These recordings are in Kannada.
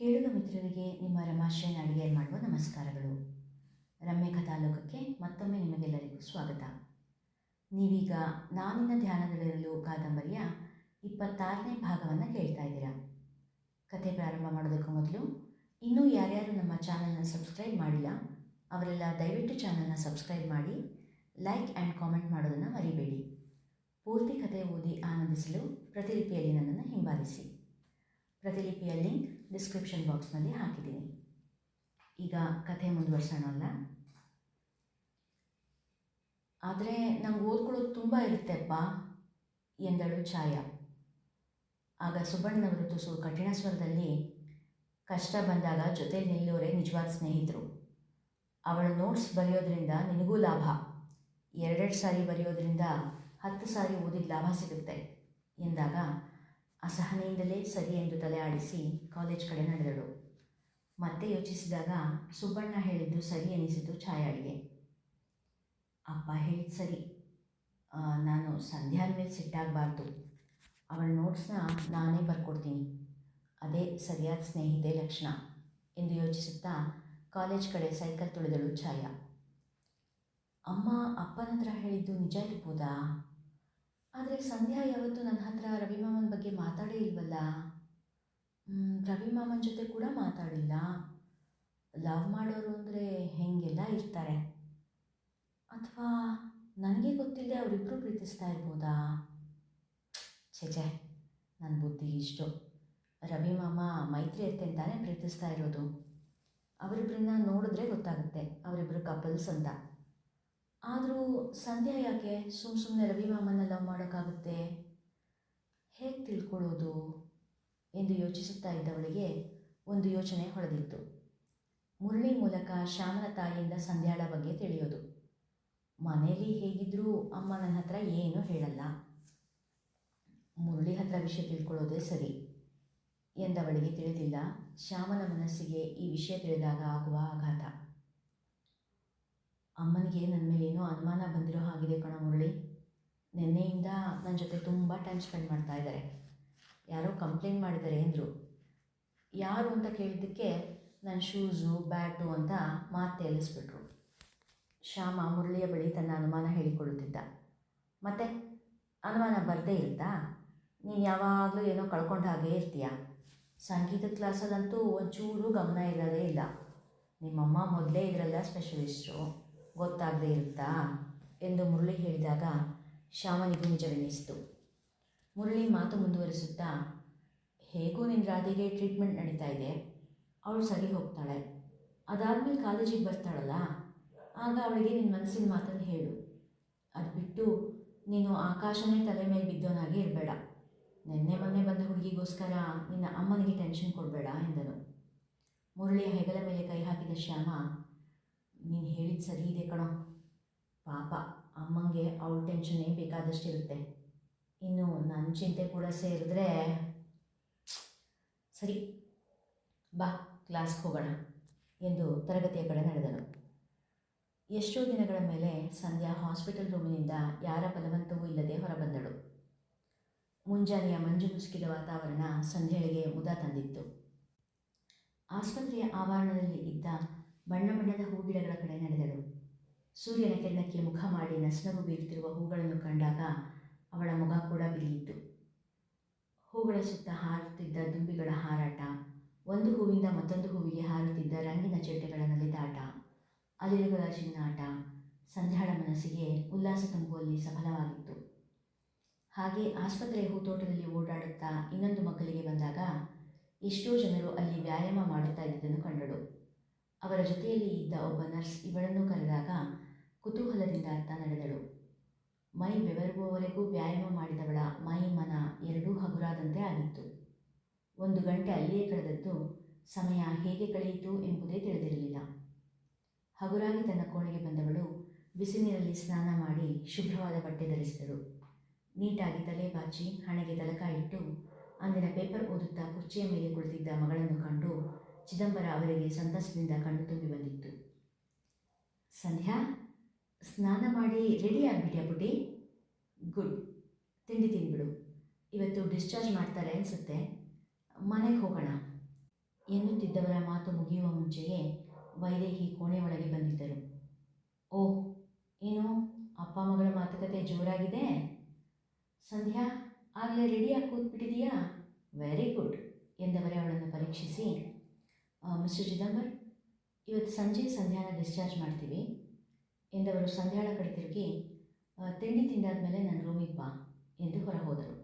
ಕೇಳುಗ ಮಿತ್ರರಿಗೆ ನಿಮ್ಮ ರಮಾಶ್ರಯನ ಅಡಿಗೆ ಮಾಡುವ ನಮಸ್ಕಾರಗಳು. ರಮ್ಯ ಕಥಾಲೋಕಕ್ಕೆ ಮತ್ತೊಮ್ಮೆ ನಿಮಗೆಲ್ಲರಿಗೂ ಸ್ವಾಗತ. ನೀವೀಗ ನಾನಿನ ಧ್ಯಾನದಲ್ಲಿರಲು ಕಾದಂಬರಿಯ ಇಪ್ಪತ್ತಾರನೇ ಭಾಗವನ್ನು ಕೇಳ್ತಾ ಇದ್ದೀರಾ. ಕಥೆ ಪ್ರಾರಂಭ ಮಾಡೋದಕ್ಕೂ ಮೊದಲು ಇನ್ನೂ ಯಾರ್ಯಾರು ನಮ್ಮ ಚಾನಲ್ನ ಸಬ್ಸ್ಕ್ರೈಬ್ ಮಾಡಿಲ್ಲ, ಅವರೆಲ್ಲ ದಯವಿಟ್ಟು ಚಾನಲ್ನ ಸಬ್ಸ್ಕ್ರೈಬ್ ಮಾಡಿ, ಲೈಕ್ ಆ್ಯಂಡ್ ಕಾಮೆಂಟ್ ಮಾಡೋದನ್ನು ಮರಿಬೇಡಿ. ಪೂರ್ತಿ ಕಥೆ ಓದಿ ಆನಂದಿಸಲು ಪ್ರತಿಲಿಪಿಯಲ್ಲಿ ನನ್ನನ್ನು ಹಿಂಬಾಲಿಸಿ. ಪ್ರತಿಲಿಪಿಯ ಲಿಂಕ್ ಡಿಸ್ಕ್ರಿಪ್ಷನ್ ಬಾಕ್ಸ್ನಲ್ಲಿ ಹಾಕಿದ್ದೀನಿ. ಈಗ ಕಥೆ ಮುಂದುವರ್ಸೋಣ ಅಲ್ಲ? ಆದರೆ ನಂಗೆ ಓದ್ಕೊಳ್ಳೋದು ತುಂಬ ಇರುತ್ತೆಪ್ಪ, ಎಂದಳು ಛಾಯಾ. ಆಗ ಸುಬ್ಬಣ್ಣನವರು ತುಸು ಕಠಿಣ ಸ್ವರದಲ್ಲಿ ಕಷ್ಟ ಬಂದಾಗ ಜೊತೆಲಿ ನಿಲ್ಲೋರೆ ನಿಜವಾದ ಸ್ನೇಹಿತರು. ಅವಳು ನೋಟ್ಸ್ ಬರೆಯೋದ್ರಿಂದ ನಿನಗೂ ಲಾಭ. ಎರಡೆರಡು ಸಾರಿ ಬರೆಯೋದ್ರಿಂದ ಹತ್ತು ಸಾರಿ ಓದಿದ ಲಾಭ ಸಿಗುತ್ತೆ, ಎಂದಾಗ ಅಸಹನೆಯಿಂದಲೇ ಸರಿ ಎಂದು ತಲೆ ಆಡಿಸಿ ಕಾಲೇಜ್ ಕಡೆ ನಡೆದಳು. ಮತ್ತೆ ಯೋಚಿಸಿದಾಗ ಸುಬ್ಬಣ್ಣ ಹೇಳಿದ್ದು ಸರಿ ಅನಿಸಿತು ಛಾಯಾಳಿಗೆ. ಅಪ್ಪ ಹೇಳಿದ ಸರಿ. ನಾನು ಸಂಧ್ಯಾನ ಮೇಲೆ ಸಿಟ್ಟಾಗಬಾರ್ದು. ಅವಳ ನೋಟ್ಸ್ನ ನಾನೇ ಬರ್ಕೊಡ್ತೀನಿ. ಅದೇ ಸರಿಯಾದ ಸ್ನೇಹಿತೆ ಲಕ್ಷಣ ಎಂದು ಯೋಚಿಸುತ್ತಾ ಕಾಲೇಜ್ ಕಡೆ ಸೈಕಲ್ ತುಳಿದಳು ಛಾಯಾ. ಅಮ್ಮ ಅಪ್ಪನ ಹತ್ರ ಹೇಳಿದ್ದು ನಿಜ ಇರ್ಬೋದಾ? ಆದರೆ ಸಂಧ್ಯಾ ಯಾವತ್ತು ನನ್ನ ಹತ್ರ ರವಿ ಮಾಮನ ಬಗ್ಗೆ ಮಾತಾಡೇ ಇಲ್ವಲ್ಲ? ರವಿ ಮಾಮನ್ ಜೊತೆ ಕೂಡ ಮಾತಾಡಿಲ್ಲ. ಲವ್ ಮಾಡೋರು ಅಂದರೆ ಹೆಂಗೆಲ್ಲ ಇರ್ತಾರೆ. ಅಥವಾ ನನಗೆ ಗೊತ್ತಿಲ್ಲದೆ ಅವರಿಬ್ಬರು ಪ್ರೀತಿಸ್ತಾ ಇರ್ಬೋದಾ? ಛೆಚೆ ನನ್ನ ಬುದ್ಧಿ ಇಷ್ಟು. ರವಿ ಮಾಮ ಮೈತ್ರಿ ಅತ್ತೆ ಅಂತಾನೆ ಪ್ರೀತಿಸ್ತಾ ಇರೋದು. ಅವರಿಬ್ಬರನ್ನ ನೋಡಿದ್ರೆ ಗೊತ್ತಾಗುತ್ತೆ. ಅವರಿಬ್ಬರು ಕಪಲ್ಸ್ ಅಂತ. ಆದರೂ ಸಂಧ್ಯಾ ಯಾಕೆ ಸುಮ್ಮ ಸುಮ್ಮನೆ ರವಿ ಮಾಮನ್ನ ಲವ್ ಮಾಡೋಕ್ಕಾಗುತ್ತೆ? ಹೇಗೆ ತಿಳ್ಕೊಳ್ಳೋದು? ಎಂದು ಯೋಚಿಸುತ್ತಾ ಇದ್ದವಳಿಗೆ ಒಂದು ಯೋಚನೆ ಹೊಳೆದಿತ್ತು. ಮುರಳಿ ಮೂಲಕ ಶ್ಯಾಮನ ತಾಯಿಯಿಂದ ಸಂಧ್ಯಾಳ ಬಗ್ಗೆ ತಿಳಿಯೋದು. ಮನೆಯಲ್ಲಿ ಹೇಗಿದ್ದರೂ ಅಮ್ಮ ನನ್ನ ಹತ್ರ ಏನೂ ಹೇಳಲ್ಲ. ಮುರಳಿ ಹತ್ರ ವಿಷಯ ತಿಳ್ಕೊಳ್ಳೋದೇ ಸರಿ ಎಂದವಳಿಗೆ ತಿಳಿದಿಲ್ಲ. ಶ್ಯಾಮನ ಮನಸ್ಸಿಗೆ ಈ ವಿಷಯ ತಿಳಿದಾಗ ಆಗುವ ಆಘಾತ. ಅಮ್ಮನಿಗೆ ನನ್ನ ಮೇಲೆ ಏನೋ ಅನುಮಾನ ಬಂದಿರೋ ಹಾಗಿದೆ ಕಣ ಮುರಳಿ. ನಿನ್ನೆಯಿಂದ ನನ್ನ ಜೊತೆ ತುಂಬ ಟೈಮ್ ಸ್ಪೆಂಡ್ ಮಾಡ್ತಾ ಇದ್ದಾರೆ. ಯಾರೋ ಕಂಪ್ಲೇಂಟ್ ಮಾಡಿದ್ದಾರೆ ಅಂದರು. ಯಾರು ಅಂತ ಕೇಳಿದ್ದಕ್ಕೆ ನನ್ನ ಶೂಸು ಬ್ಯಾಟು ಅಂತ ಮಾತು ತೇಲಿಸ್ಬಿಟ್ರು ಶ್ಯಾಮ ಮುರಳಿಯ ಬಳಿ ತನ್ನ ಅನುಮಾನ ಹೇಳಿಕೊಳ್ಳುತ್ತಿದ್ದ. ಮತ್ತೆ, ಅನುಮಾನ ಬರದೇ ಇರುತ್ತಾ? ನೀನು ಯಾವಾಗಲೂ ಏನೋ ಕಳ್ಕೊಂಡ ಹಾಗೇ ಇರ್ತೀಯ? ಸಂಗೀತ ಕ್ಲಾಸಲ್ಲಂತೂ ಒಂಚೂರು ಗಮನ ಇರೋದೇ ಇಲ್ಲ. ನಿಮ್ಮಮ್ಮ ಮೊದಲೇ ಇದರಲ್ಲ ಸ್ಪೆಷಲಿಸ್ಟು ಗೊತ್ತಾಗದೇ ಇರುತ್ತಾ? ಎಂದು ಮುರಳಿ ಹೇಳಿದಾಗ ಶ್ಯಾಮನಿಗೂ ನಿಜವೆನಿಸಿತು. ಮುರಳಿ ಮಾತು ಮುಂದುವರಿಸುತ್ತಾ, ಹೇಗೂ ನಿನ್ನ ರಾಧೆಗೆ ಟ್ರೀಟ್ಮೆಂಟ್ ನಡೀತಾ ಇದೆ. ಅವಳು ಸರಿ ಹೋಗ್ತಾಳೆ. ಅದಾದಮೇಲೆ ಕಾಲೇಜಿಗೆ ಬರ್ತಾಳಲ್ಲ? ಆಗ ಅವಳಿಗೆ ನಿನ್ನ ಮನಸ್ಸಿನ ಮಾತನ್ನು ಹೇಳು. ಅದು ಬಿಟ್ಟು ನೀನು ಆಕಾಶನೇ ತಲೆ ಮೇಲೆ ಬಿದ್ದೋನಾಗಿ ಇರಬೇಡ. ನಿನ್ನೆ ಮೊನ್ನೆ ಬಂದ ಹುಡುಗಿಗೋಸ್ಕರ ನಿನ್ನ ಅಮ್ಮನಿಗೆ ಟೆನ್ಷನ್ ಕೊಡಬೇಡ ಎಂದನು. ಮುರಳಿಯ ಹೆಗಲ ಮೇಲೆ ಕೈ ಹಾಕಿದ ಶ್ಯಾಮ ನೀನು ಹೇಳಿದ ಸರಿ ಇದೆ ಕಣೋ. ಪಾಪ, ಅಮ್ಮಂಗೆ ಅವಳ ಟೆನ್ಷನ್ನೇ ಬೇಕಾದಷ್ಟಿರುತ್ತೆ. ಇನ್ನು ನನ್ನ ಚಿಂತೆ ಕೂಡ ಸೇರಿದ್ರೆ, ಸರಿ, ಬಾ ಕ್ಲಾಸ್ಗೆ ಹೋಗೋಣ, ಎಂದು ತರಗತಿಯ ಕಡೆ ನಡೆದನು. ಎಷ್ಟೋ ದಿನಗಳ ಮೇಲೆ ಸಂಧ್ಯಾ ಹಾಸ್ಪಿಟಲ್ ರೂಮಿನಿಂದ ಯಾರ ಬಲವಂತವೂ ಇಲ್ಲದೆ ಹೊರಬಂದಳು. ಮುಂಜಾನೆಯ ಮಂಜು ಮುಸುಕಿದ ವಾತಾವರಣ ಸಂಧ್ಯೆಗಳಿಗೆ ಮುದ ತಂದಿತ್ತು. ಆಸ್ಪತ್ರೆಯ ಆವರಣದಲ್ಲಿ ಇದ್ದ ಬಣ್ಣ ಬಣ್ಣದ ಹೂಗಿಡಗಳ ಕಡೆ ನಡೆದಳು. ಸೂರ್ಯನ ಕಿರಣಕ್ಕೆ ಮುಖ ಮಾಡಿ ನಸ್ನಗು ಬೀರುತ್ತಿರುವ ಹೂಗಳನ್ನು ಕಂಡಾಗ ಅವಳ ಮುಖ ಕೂಡ ಬಿರಿಯಿತು. ಹೂಗಳ ಸುತ್ತ ಹಾರುತ್ತಿದ್ದ ದುಂಬಿಗಳ ಹಾರಾಟ, ಒಂದು ಹೂವಿಂದ ಮತ್ತೊಂದು ಹೂವಿಗೆ ಹಾರುತ್ತಿದ್ದ ರಂಗಿನ ಚಿಟ್ಟೆಗಳ ನಲಿದಾಟ ಅಲಿಲುಗಳ ಚಿನ್ನಾಟ ಸಂಧ್ಯಾಳ ಮನಸ್ಸಿಗೆ ಉಲ್ಲಾಸ ತುಂಬುವಲ್ಲಿ ಸಫಲವಾಗಿತ್ತು. ಹಾಗೆ ಆಸ್ಪತ್ರೆಯ ಹೂತೋಟದಲ್ಲಿ ಓಡಾಡುತ್ತಾ ಇನ್ನೊಂದು ಮಕ್ಕಳಿಗೆ ಬಂದಾಗ ಎಷ್ಟೋ ಜನರು ಅಲ್ಲಿ ವ್ಯಾಯಾಮ ಮಾಡುತ್ತಾ ಇದ್ದುದನ್ನು ಕಂಡಳು. ಅವರ ಜೊತೆಯಲ್ಲಿ ಇದ್ದ ಒಬ್ಬ ನರ್ಸ್ ಇವಳನ್ನು ಕರೆದಾಗ ಕುತೂಹಲದಿಂದ ಅತ್ತ ನಡೆದಳು. ಮೈ ಬೆವರುವವರೆಗೂ ವ್ಯಾಯಾಮ ಮಾಡಿದವಳ ಮೈ ಮನ ಎರಡೂ ಹಗುರಾದಂತೆ ಆಗಿತ್ತು. ಒಂದು ಗಂಟೆ ಅಲ್ಲಿಯೇ ಕಳೆದದ್ದು ಸಮಯ ಹೇಗೆ ಕಳೆಯಿತು ಎಂಬುದೇ ತಿಳಿದಿರಲಿಲ್ಲ. ಹಗುರಾಗಿ ತನ್ನ ಕೋಣೆಗೆ ಬಂದವಳು ಬಿಸಿನೀರಲ್ಲಿ ಸ್ನಾನ ಮಾಡಿ ಶುಭ್ರವಾದ ಬಟ್ಟೆ ಧರಿಸಿದಳು. ನೀಟಾಗಿ ತಲೆ ಬಾಚಿ ಹಣೆಗೆ ತಲಕ ಇಟ್ಟು ಅಂದಿನ ಪೇಪರ್ ಓದುತ್ತಾ ಕುರ್ಚಿಯ ಮೇಲೆ ಕುಳಿತಿದ್ದ ಮಗಳನ್ನು ಕಂಡು ಚಿದಂಬರ ಅವರಿಗೆ ಸಂತಸದಿಂದ ಕಣ್ಣು ತುಂಬಿ ಬಂದಿತ್ತು. ಸಂಧ್ಯಾ, ಸ್ನಾನ ಮಾಡಿ ರೆಡಿ ಆಗಿಬಿಟ್ಯಾ ಪುಟಿ ಗುಡ್ ತಿಂಡಿ ತಿಂದ್ಬಿಡು ಇವತ್ತು ಡಿಸ್ಚಾರ್ಜ್ ಮಾಡ್ತಾರೆ ಅನಿಸುತ್ತೆ. ಮನೆಗೆ ಹೋಗೋಣ. ಎನ್ನುತ್ತಿದ್ದವರ ಮಾತು ಮುಗಿಯುವ ಮುಂಚೆಯೇ ವೈದೇಹಿ ಕೋಣೆ ಒಳಗೆ ಬಂದಿದ್ದರು. ಓಹ್, ಏನು? ಅಪ್ಪ ಮಗಳ ಮಾತುಕತೆ ಜೋರಾಗಿದೆ? ಸಂಧ್ಯಾ, ಆಗಲೇ ರೆಡಿಯಾಗಿ ಕೂತ್ಬಿಟ್ಟಿದೀಯಾ? ವೆರಿ ಗುಡ್ ಎಂದವರೇ ಅವಳನ್ನು ಪರೀಕ್ಷಿಸಿ ಮಿಸ್ಟರ್ ಚಿದಂಬರ್, ಇವತ್ತು ಸಂಜೆ ಸಂಧ್ಯಾನ ಡಿಸ್ಚಾರ್ಜ್ ಮಾಡ್ತೀವಿ. ಎಂದವರು ಸಂಧ್ಯಾಳ ಕಡೆ ತಿರುಗಿ ತಿಂಡಿ ತಿಂದಾದ ಮೇಲೆ ನನ್ನ ರೂಮಿಗೆ ಬಾ ಎಂದು ಹೊರ ಹೋದರು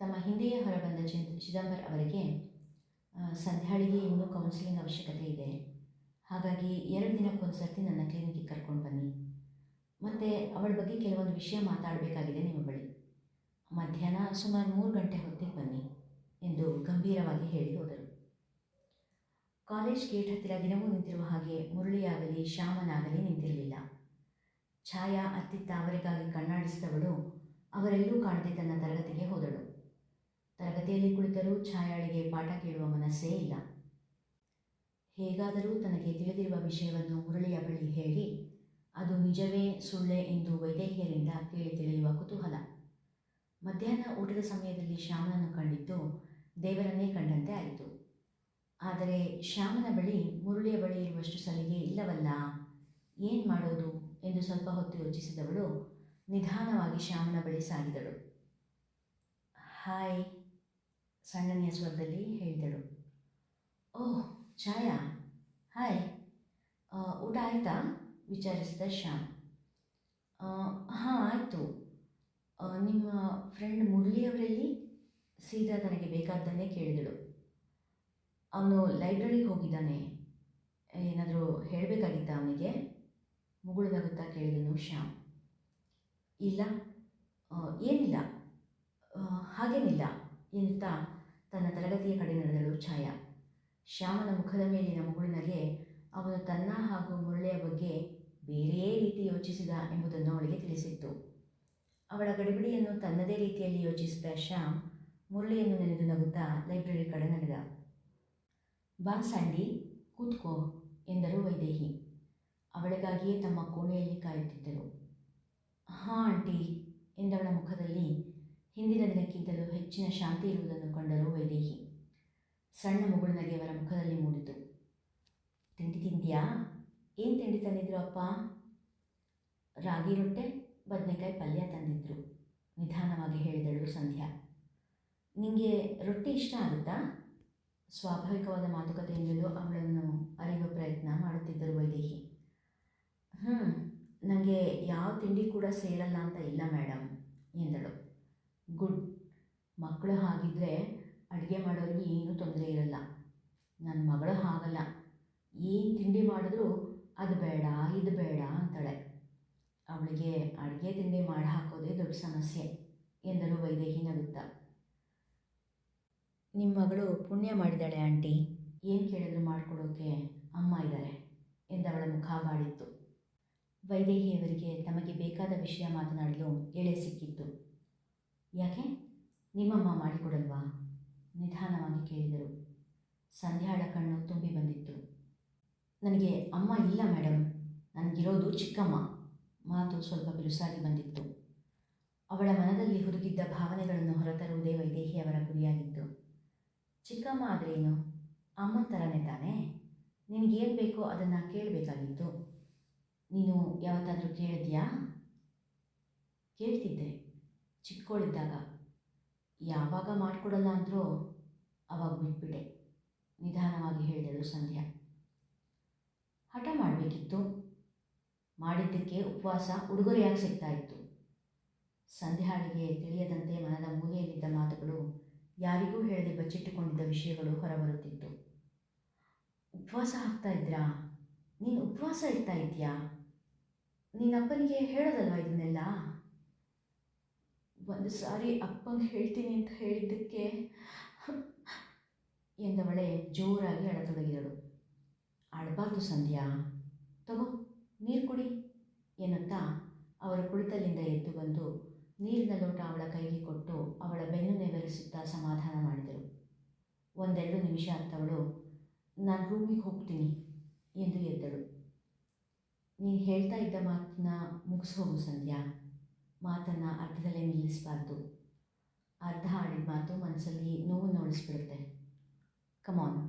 ತಮ್ಮ ಹಿಂದೆಯೇ ಹೊರಬಂದ ಚಿದಂಬರ್ ಅವರಿಗೆ ಸಂಧ್ಯಾಳಿಗೆ ಇನ್ನೂ ಕೌನ್ಸಿಲಿಂಗ್ ಅವಶ್ಯಕತೆ ಇದೆ. ಹಾಗಾಗಿ ಎರಡು ದಿನಕ್ಕೊಂದು ಸರ್ತಿ ನನ್ನ ಕ್ಲಿನಿಕ್ಗೆ ಕರ್ಕೊಂಡು ಬನ್ನಿ. ಮತ್ತು ಅವಳ ಬಗ್ಗೆ ಕೆಲವೊಂದು ವಿಷಯ ಮಾತಾಡಬೇಕಾಗಿದೆ ನಿಮ್ಮ ಬಳಿ. ಮಧ್ಯಾಹ್ನ ಸುಮಾರು ಮೂರು ಗಂಟೆ ಹೊತ್ತಿಗೆ ಬನ್ನಿ ಎಂದು ಗಂಭೀರವಾಗಿ ಹೇಳಿ ಹೋದರು. ಕಾಲೇಜ್ ಗೇಟ್ ಹತ್ತಿರ ದಿನವೂ ನಿಂತಿರುವ ಹಾಗೆ ಮುರಳಿಯಾಗಲಿ, ಶ್ಯಾಮನಾಗಲಿ ನಿಂತಿರಲಿಲ್ಲ. ಛಾಯಾ, ಅತ್ತಿತ್ತ ಅವರಿಗಾಗಿ ಕಣ್ಣಾಡಿಸಿದವಳು ಅವರೆಲ್ಲೂ ಕಾಣದೆ ತನ್ನ ತರಗತಿಗೆ ಹೋದಳು. ತರಗತಿಯಲ್ಲಿ ಕುಳಿತರೂ ಛಾಯಾಳಿಗೆ ಪಾಠ ಕೇಳುವ ಮನಸ್ಸೇ ಇಲ್ಲ. ಹೇಗಾದರೂ ತನಗೆ ತಿಳಿದಿರುವ ವಿಷಯವನ್ನು ಮುರಳಿಯ ಬಳಿ ಹೇಳಿ, ಅದು ನಿಜವೇ ಸುಳ್ಳೆ ಎಂದು ವೈದೇಹಿಯರಿಂದ ಕೇಳಿ ತಿಳಿಯುವ ಕುತೂಹಲ. ಮಧ್ಯಾಹ್ನ ಊಟದ ಸಮಯದಲ್ಲಿ ಶ್ಯಾಮನನ್ನು ಕಂಡಿದ್ದು ದೇವರನ್ನೇ ಕಂಡಂತೆ ಆಯಿತು. ಆದರೆ ಶ್ಯಾಮನ ಬಳಿ ಮುರುಳಿಯ ಬಳಿ ಇರುವಷ್ಟು ಸಲಿಗೆ ಇಲ್ಲವಲ್ಲ, ಏನು ಮಾಡೋದು? ಎಂದು ಸ್ವಲ್ಪ ಹೊತ್ತು ಯೋಚಿಸಿದವಳು ನಿಧಾನವಾಗಿ ಶ್ಯಾಮನ ಬಳಿ ಸಾಗಿದಳು. ಹಾಯ್, ಸಣ್ಣನೆಯ ಸ್ವರದಲ್ಲಿ ಹೇಳಿದಳು. ಓಹ್, ಛಾಯಾ, ಹಾಯ್ ಊಟ ಆಯಿತಾ? ವಿಚಾರಿಸಿದ ಶ್ಯಾಮ್. ಹಾಂ, ಆಯಿತು. ನಿಮ್ಮ ಫ್ರೆಂಡ್ ಮುರಳಿಯವರಲ್ಲಿ ಸೀದಾ ತನಗೆ ಬೇಕಾದ್ದನ್ನೇ ಕೇಳಿದಳು. ಅವನು ಲೈಬ್ರರಿಗೆ ಹೋಗಿದ್ದಾನೆ. ಏನಾದರೂ ಹೇಳಬೇಕಾಗಿತ್ತ ಅವನಿಗೆ? ಮುಗುಳನಗುತ್ತಾ ಕೇಳಿದನು ಶ್ಯಾಮ್. ಇಲ್ಲ. ಏನಿಲ್ಲ. ಹಾಗೇನಿಲ್ಲ ಎಂತ ತನ್ನ ತರಗತಿಯ ಕಡೆ ನಡೆದಳು ಛಾಯಾ. ಶ್ಯಾಮನ ಮುಖದ ಮೇಲಿನ ಮುಗುಳಿನಗೆ ಅವನು ತನ್ನ ಹಾಗೂ ಮುರಳೆಯ ಬಗ್ಗೆ ಬೇರೆಯೇ ರೀತಿ ಯೋಚಿಸಿದ ಎಂಬುದನ್ನು ಅವಳಿಗೆ ತಿಳಿಸಿತ್ತು. ಅವಳ ಗಡಿಬಿಡಿಯನ್ನು ತನ್ನದೇ ರೀತಿಯಲ್ಲಿ ಯೋಚಿಸಿದ ಶ್ಯಾಮ್ ಮುರಳಿಯನ್ನು ನೆನೆದು ನಗುತ್ತಾ ಲೈಬ್ರರಿ ಕಡೆ ನಡೆದ. ಬಾ ಸ್ಯಾಂಡಿ ಕೂತ್ಕೋ ಎಂದರು ವೈದೇಹಿ. ಅವಳಿಗಾಗಿಯೇ ತಮ್ಮ ಕೋಣೆಯಲ್ಲಿ ಕಾಯುತ್ತಿದ್ದರು. ಹಾಂ, ಆಂಟಿ ಎಂದವಳ ಮುಖದಲ್ಲಿ ಹಿಂದಿನ ದಿನಕ್ಕಿಂತಲೂ ಹೆಚ್ಚಿನ ಶಾಂತಿ ಇರುವುದನ್ನು ಕಂಡರು ವೈದೇಹಿ. ಸಣ್ಣ ಮುಗುಳಿನಗೆ ಅವರ ಮುಖದಲ್ಲಿ ಮೂಡಿತು. ತಿಂಡಿ ತಿಂದ್ಯಾ? ಏನು ತಿಂಡಿ ತಂದಿದ್ರು ಅಪ್ಪ? ರಾಗಿ ರೊಟ್ಟೆ, ಬದನೆಕಾಯಿ ಪಲ್ಯ ತಂದಿದ್ರು, ನಿಧಾನವಾಗಿ ಹೇಳಿದಳು ಸಂಧ್ಯಾ. ನಿಮಗೆ ರೊಟ್ಟಿ ಇಷ್ಟ ಆಗುತ್ತಾ? ಸ್ವಾಭಾವಿಕವಾದ ಮಾತುಕತೆಯಿಂದಲೂ ಅವಳನ್ನು ಅರಿಯುವ ಪ್ರಯತ್ನ ಮಾಡುತ್ತಿದ್ದರು ವೈದೇಹಿ. ಹ್ಞೂ ನನಗೆ ಯಾವ ತಿಂಡಿ ಕೂಡ ಸೇರಲ್ಲ ಅಂತ ಇಲ್ಲ ಮೇಡಮ್ ಎಂದಳು. ಗುಡ್, ಮಕ್ಕಳು ಹಾಗಿದ್ದರೆ ಅಡುಗೆ ಮಾಡೋರಿಗೆ ಏನೂ ತೊಂದರೆ ಇರಲ್ಲ. ನನ್ನ ಮಗಳು ಹಾಗಲ್ಲ. ಏನು ತಿಂಡಿ ಮಾಡಿದ್ರೂ ಅದು ಬೇಡ, ಇದು ಬೇಡ ಅಂತಾಳೆ. ಅವಳಿಗೆ ಅಡುಗೆ ತಿಂಡಿ ಮಾಡಿ ಹಾಕೋದೇ ದೊಡ್ಡ ಸಮಸ್ಯೆ, ಎಂದರು ವೈದೇಹಿ ನಗುತ್ತಾ. ನಿಮ್ಮ ಮಗಳು ಪುಣ್ಯ ಮಾಡಿದ್ದಾಳೆ ಆಂಟಿ. ಏನು ಕೇಳಿದ್ರು ಮಾಡಿಕೊಡೋಕೆ ಅಮ್ಮ ಇದ್ದಾರೆ ಎಂದವಳ ಮುಖ ಬಾಡಿತ್ತು ವೈದೇಹಿಯವರಿಗೆ ತಮಗೆ ಬೇಕಾದ ವಿಷಯ ಮಾತನಾಡಲು ಎಳೆ ಸಿಕ್ಕಿತ್ತು. ಯಾಕೆ? ನಿಮ್ಮಮ್ಮ ಮಾಡಿಕೊಡಲ್ವಾ? ನಿಧಾನವಾಗಿ ಕೇಳಿದರು. ಸಂಧ್ಯಾಳ ಕಣ್ಣು ತುಂಬಿ ಬಂದಿತ್ತು. ನನಗೆ ಅಮ್ಮ ಇಲ್ಲ ಮೇಡಮ್ ನನಗಿರೋದು ಚಿಕ್ಕಮ್ಮ. ಮಾತು ಸ್ವಲ್ಪ ಬಿರುಸಾಗಿ ಬಂದಿತ್ತು. ಅವಳ ಮನದಲ್ಲಿ ಹುದುಗಿದ್ದ ಭಾವನೆಗಳನ್ನು ಹೊರತರುವುದೇ ವೈದೇಹಿಯವರ ಗುರಿಯಾಗಿತ್ತು. ಚಿಕ್ಕಮ್ಮ ಆದ್ರೇನು ಅಮ್ಮನ ಥರನೇ ತಾನೇ? ನಿನಗೇನು ಬೇಕೋ ಅದನ್ನು ಕೇಳಬೇಕಾಗಿತ್ತು. ನೀನು ಯಾವತ್ತಾದರೂ ಕೇಳಿದ್ಯಾ ಕೇಳ್ತಿದ್ದೆ. ಚಿಕ್ಕವಳಿದ್ದಾಗ ಯಾವಾಗ ಮಾಡಿಕೊಡಲ್ಲ ಅಂದರೂ ಅವಾಗ ಬಿಟ್ಬಿಟ್ಟೆ. ನಿಧಾನವಾಗಿ ಹೇಳಿದಳು ಸಂಧ್ಯಾ. ಹಠ ಮಾಡಬೇಕಿತ್ತು. ಮಾಡಿದ್ದಕ್ಕೆ ಉಪವಾಸ ಉಡುಗೊರೆಯಾಗಿ ಸಿಗ್ತಾ ಇತ್ತು. ಸಂಧ್ಯಾಳಿಗೆ ತಿಳಿಯದಂತೆ ಮನದ ಮೂಲೆಯಲ್ಲಿದ್ದ ಮಾತುಗಳು ಯಾರಿಗೂ ಹೇಳದೆ ಬಚ್ಚಿಟ್ಟುಕೊಂಡಿದ್ದ ವಿಷಯಗಳು ಹೊರಬರುತ್ತಿತ್ತು. ಉಪವಾಸ ಹಾಕ್ತಾ ಇದ್ರಾ? ನೀನು ಉಪವಾಸ ಇರ್ತಾ ಇದೆಯಾ ನಿನ್ನಪ್ಪನಿಗೆ ಹೇಳೋದಲ್ವ ಇದನ್ನೆಲ್ಲ? ಒಂದು ಸಾರಿ ಅಪ್ಪಂಗೆ ಹೇಳ್ತೀನಿ ಅಂತ ಹೇಳಿದ್ದಕ್ಕೆ ಎಂದವಳೆ ಜೋರಾಗಿ ಅಳತೊಡಗಿದಳು. ಅಳಬಾರ್ದು ಸಂಧ್ಯಾ. ತಗೋ, ನೀರು ಕುಡಿ, ಎನ್ನುತ್ತಾ ಅವರ ಕುಳಿತಲ್ಲಿಂದ ಎದ್ದು ಬಂದು ನೀರಿನ ಲೋಟ ಅವಳ ಕೈಗೆ ಕೊಟ್ಟು ಅವಳ ಬೆನ್ನು ನೆವರಿಸುತ್ತಾ ಸಮಾಧಾನ ಮಾಡಿದರು. ಒಂದೆರಡು ನಿಮಿಷ ಅತ್ತವಳು ನಾನು ರೂಮಿಗೆ ಹೋಗ್ತೀನಿ ಎಂದು ಎದ್ದಳು. ನೀನು ಹೇಳ್ತಾ ಇದ್ದ ಮಾತನ್ನ ಮುಗಿಸೋಗು ಸಂಧ್ಯಾ. ಮಾತನ್ನು ಅರ್ಧದಲ್ಲೇ ನಿಲ್ಲಿಸಬಾರ್ದು. ಅರ್ಧ ಆಡಿದ ಮಾತು ಮನಸ್ಸಲ್ಲಿ ನೋವನ್ನು ಉಳಿಸ್ಬಿಡುತ್ತೆ ಕಮಾನ್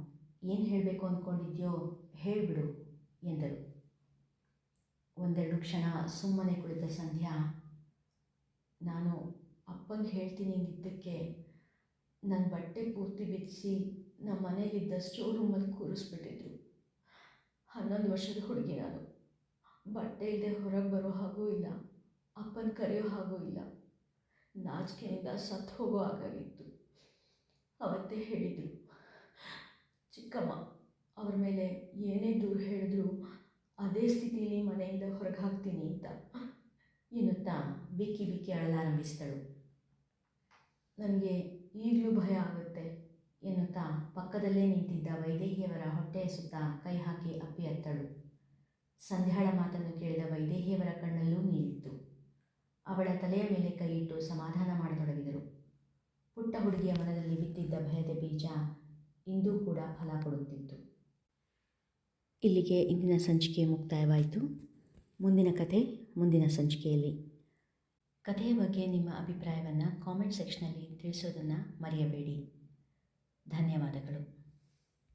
ಏನು ಹೇಳಬೇಕು ಅಂದ್ಕೊಂಡಿದ್ಯೋ ಹೇಳಿಬಿಡು ಎಂದರು. ಒಂದೆರಡು ಕ್ಷಣ ಸುಮ್ಮನೆ ಕುಳಿತ ಸಂಧ್ಯಾ ನಾನು ಅಪ್ಪಂಗೆ ಹೇಳ್ತೀನಿ ಇದ್ದಕ್ಕೆ ನನ್ನ ಬಟ್ಟೆ ಪೂರ್ತಿ ಬಿಡಿಸಿ ನಮ್ಮ ಮನೇಲಿದ್ದ ಸ್ಟೋರ್ ರೂಮಲ್ಲಿ ಕೂರಿಸ್ಬಿಟ್ಟಿದ್ರು. ಹನ್ನೊಂದು ವರ್ಷದ ಹುಡುಗಿ ನಾನು. ಬಟ್ಟೆ ಇಲ್ಲದೆ ಹೊರಗೆ ಬರೋ ಹಾಗೂ ಇಲ್ಲ. ಅಪ್ಪನ ಕರೆಯೋ ಹಾಗೂ ಇಲ್ಲ. ನಾಚಿಕೆಯಿಂದ ಸತ್ತು ಹೋಗೋ ಹಾಗಾಗಿತ್ತು. ಅವತ್ತೇ ಹೇಳಿದರು. ಚಿಕ್ಕಮ್ಮ, ಅವ್ರ ಮೇಲೆ ಏನೇ ದೂರು ಹೇಳಿದ್ರು, ಅದೇ ಸ್ಥಿತಿಲಿ ಮನೆಯಿಂದ ಹೊರಗೆ ಹಾಕ್ತೀನಿ ಅಂತ. ಎನ್ನುತ್ತಾ ಬಿಕ್ಕಿ ಬಿಕ್ಕಿ ಅಳಲಾರಂಭಿಸಿದಳು ನನಗೆ ಈಗಲೂ ಭಯ ಆಗುತ್ತೆ. ಎನ್ನುತ್ತಾ ಪಕ್ಕದಲ್ಲೇ ನಿಂತಿದ್ದ ವೈದೇಹಿಯವರ ಹೊಟ್ಟೆಯ ಸುತ್ತ ಕೈ ಹಾಕಿ ಅಪ್ಪಿ ಅತ್ತಳು. ಸಂಧ್ಯಾಳ ಮಾತನ್ನು ಕೇಳಿದ ವೈದೇಹಿಯವರ ಕಣ್ಣಲ್ಲೂ ನೀರಿತ್ತು. ಅವಳ ತಲೆಯ ಮೇಲೆ ಕೈಯಿಟ್ಟು ಸಮಾಧಾನ ಮಾಡತೊಡಗಿದರು. ಪುಟ್ಟ ಹುಡುಗಿಯ ಮನದಲ್ಲಿ ಬಿತ್ತಿದ್ದ ಭಯದ ಬೀಜ ಇಂದೂ ಕೂಡ ಫಲ ಕೊಡುತ್ತಿತ್ತು. ಇಲ್ಲಿಗೆ ಇಂದಿನ ಸಂಚಿಕೆ ಮುಕ್ತಾಯವಾಯಿತು. ಮುಂದಿನ ಕಥೆ ಮುಂದಿನ ಸಂಚಿಕೆಯಲ್ಲಿ. ಕಥೆಯ ಬಗ್ಗೆ ನಿಮ್ಮ ಅಭಿಪ್ರಾಯವನ್ನು ಕಾಮೆಂಟ್ ಸೆಕ್ಷನಲ್ಲಿ ತಿಳಿಸೋದನ್ನು ಮರೆಯಬೇಡಿ. ಧನ್ಯವಾದಗಳು.